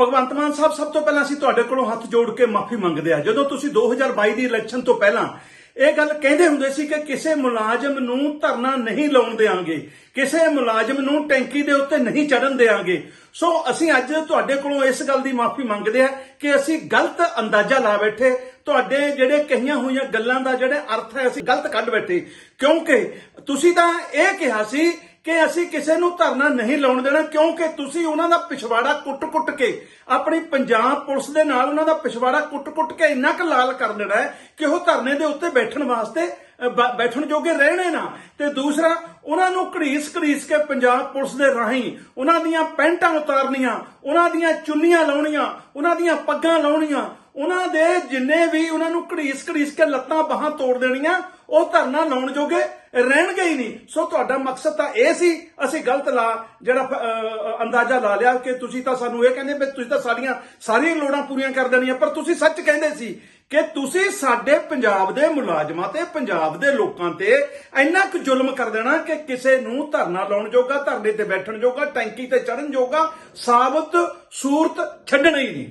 ਭਗਵੰਤ ਮਾਨ ਸਾਹਿਬ, ਸਭ ਤੋਂ ਪਹਿਲਾਂ ਅਸੀਂ ਤੁਹਾਡੇ ਕੋਲੋਂ ਹੱਥ ਜੋੜ ਕੇ ਮਾਫੀ ਮੰਗਦੇ ਆ ਜਦੋਂ ਤੁਸੀਂ 2022 ਦੀ ਇਲੈਕਸ਼ਨ ਤੋਂ ਪਹਿਲਾਂ ਇਹ ਗੱਲ ਕਹਿੰਦੇ ਹੁੰਦੇ ਸੀ ਕਿ ਕਿਸੇ ਮੁਲਾਜ਼ਮ ਨੂੰ ਧਰਨਾ ਨਹੀਂ ਲਾਉਣ ਦੇਾਂਗੇ ਕਿਸੇ ਮੁਲਾਜ਼ਮ ਨੂੰ ਟੈਂਕੀ ਦੇ ਉੱਤੇ ਨਹੀਂ ਚੜਨ ਦੇਾਂਗੇ ਸੋ ਅਸੀਂ ਅੱਜ ਤੁਹਾਡੇ ਕੋਲੋਂ ਇਸ ਗੱਲ ਦੀ ਮਾਫੀ ਮੰਗਦੇ ਆ ਕਿ ਅਸੀਂ ਗਲਤ ਅੰਦਾਜ਼ਾ ਲਾ ਬੈਠੇ। ਤੁਹਾਡੇ ਜਿਹੜੇ ਕਹੀਆਂ ਹੋਈਆਂ ਗੱਲਾਂ ਦਾ ਜਿਹੜੇ ਅਰਥ ਹੈ, ਅਸੀਂ ਗਲਤ ਕੱਢ ਬੈਠੇ। ਕਿਉਂਕਿ ਤੁਸੀਂ ਤਾਂ ਇਹ ਕਿਹਾ ਸੀ ਕਿ ਅਸੀਂ ਕਿਸੇ ਨੂੰ ਧਰਨਾ ਨਹੀਂ ਲਾਉਣ ਦੇਣਾ, ਕਿਉਂਕਿ ਤੁਸੀਂ ਉਹਨਾਂ ਦਾ ਪਿਛਵਾੜਾ ਕੁੱਟ-ਕੁੱਟ ਕੇ, ਆਪਣੀ ਪੰਜਾਬ ਪੁਲਿਸ ਦੇ ਨਾਲ ਉਹਨਾਂ ਦਾ ਪਿਛਵਾੜਾ ਕੁੱਟ-ਕੁੱਟ ਕੇ ਇੰਨਾ ਕੁ ਲਾਲ ਕਰ ਦੇਣਾ ਹੈ ਕਿ ਉਹ ਧਰਨੇ ਦੇ ਉੱਤੇ ਬੈਠਣ ਵਾਸਤੇ ਬੈਠਣ ਜੋਗੇ ਰਹਿਣੇ ਨਾ। ਤੇ ਦੂਸਰਾ, ਉਹਨਾਂ ਨੂੰ ਘੜੀਸ-ਘੜੀਸ ਕੇ ਪੰਜਾਬ ਪੁਲਿਸ ਦੇ ਰਾਹੀਂ ਉਹਨਾਂ ਦੀਆਂ ਪੈਂਟਾਂ ਉਤਾਰਨੀਆਂ, ਉਹਨਾਂ ਦੀਆਂ ਚੁੰਨੀਆਂ ਲਾਉਣੀਆਂ, ਉਹਨਾਂ ਦੀਆਂ ਪੱਗਾਂ ਲਾਉਣੀਆਂ ਉਹਨਾਂ ਦੇ ਜਿੰਨੇ ਵੀ ਉਹਨਾਂ ਨੂੰ ਘੜੀਸ ਘੜੀਸ ਕੇ ਲੱਤਾਂ ਬਾਹਾਂ ਤੋੜ ਦੇਣੀਆਂ, ਉਹ ਧਰਨਾ ਲਾਉਣ ਜੋਗੇ ਰਹਿਣਗੇ ਹੀ ਨਹੀਂ। ਸੋ ਤੁਹਾਡਾ ਮਕਸਦ ਤਾਂ ਇਹ ਸੀ, ਅਸੀਂ ਗਲਤ ਲਾ, ਜਿਹੜਾ ਅੰਦਾਜ਼ਾ ਲਾ ਲਿਆ ਕਿ ਤੁਸੀਂ ਤਾਂ ਸਾਨੂੰ ਇਹ ਕਹਿੰਦੇ ਵੀ ਤੁਸੀਂ ਤਾਂ ਸਾਡੀਆਂ ਸਾਰੀਆਂ ਲੋੜਾਂ ਪੂਰੀਆਂ ਕਰ ਦੇਣੀਆਂ, ਪਰ ਤੁਸੀਂ ਸੱਚ ਕਹਿੰਦੇ ਸੀ ਕਿ ਤੁਸੀਂ ਸਾਡੇ ਪੰਜਾਬ ਦੇ ਮੁਲਾਜ਼ਮਾਂ ਤੇ, ਪੰਜਾਬ ਦੇ ਲੋਕਾਂ ਤੇ ਇੰਨਾ ਕੁ ਜ਼ੁਲਮ ਕਰ ਦੇਣਾ ਕਿ ਕਿਸੇ ਨੂੰ ਧਰਨਾ ਲਾਉਣ ਜੋਗਾ, ਧਰਨੇ ਤੇ ਬੈਠਣ ਜੋਗਾ, ਟੈਂਕੀ ਤੇ ਚੜਨ ਜੋਗਾ ਸਾਬਤ ਸੂਰਤ ਛੱਡਣਾ ਹੀ ਨਹੀਂ।